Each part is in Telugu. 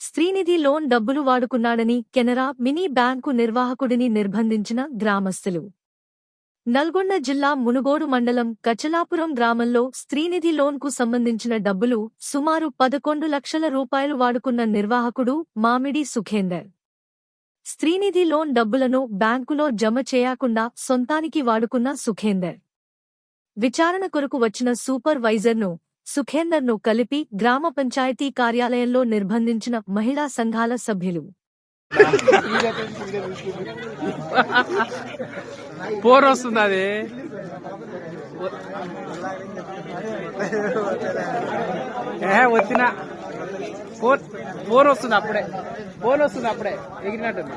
స్త్రీనిధి లోన్ డబ్బులు వాడుకున్నాడని కెనరా మినీ బ్యాంకు నిర్వాహకుడిని నిర్బంధించిన గ్రామస్తులు. నల్గొండ జిల్లా మునుగోడు మండలం కచలాపురం గ్రామంలో స్త్రీనిధి లోన్కు సంబంధించిన డబ్బులు సుమారు పదకొండు లక్షల రూపాయలు వాడుకున్న నిర్వాహకుడు మామిడి సుఖేందర్. స్త్రీనిధి లోన్ డబ్బులను బ్యాంకులో జమ చేయకుండా సొంతానికి వాడుకున్న సుఖేందర్. విచారణ కొరకు వచ్చిన సూపర్వైజర్ను సుఖేందర్ను కలిపి గ్రామ పంచాయతీ కార్యాలయంలో నిర్బంధించిన మహిళా సంఘాల సభ్యులు. పోర్ వస్తుంది అది. ఏ వచ్చిన. ఫోన్ ఫోన్ వస్తుంది అప్పుడే. ఫోన్ వస్తుంది అప్పుడే. ఎగిరినట్టుంది.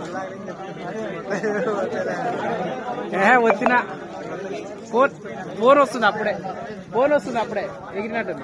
వచ్చిన. ఫోన్ ఫోన్ వస్తుంది అప్పుడే. ఫోన్ వస్తుంది అప్పుడే. ఎగిరినట్టుంది.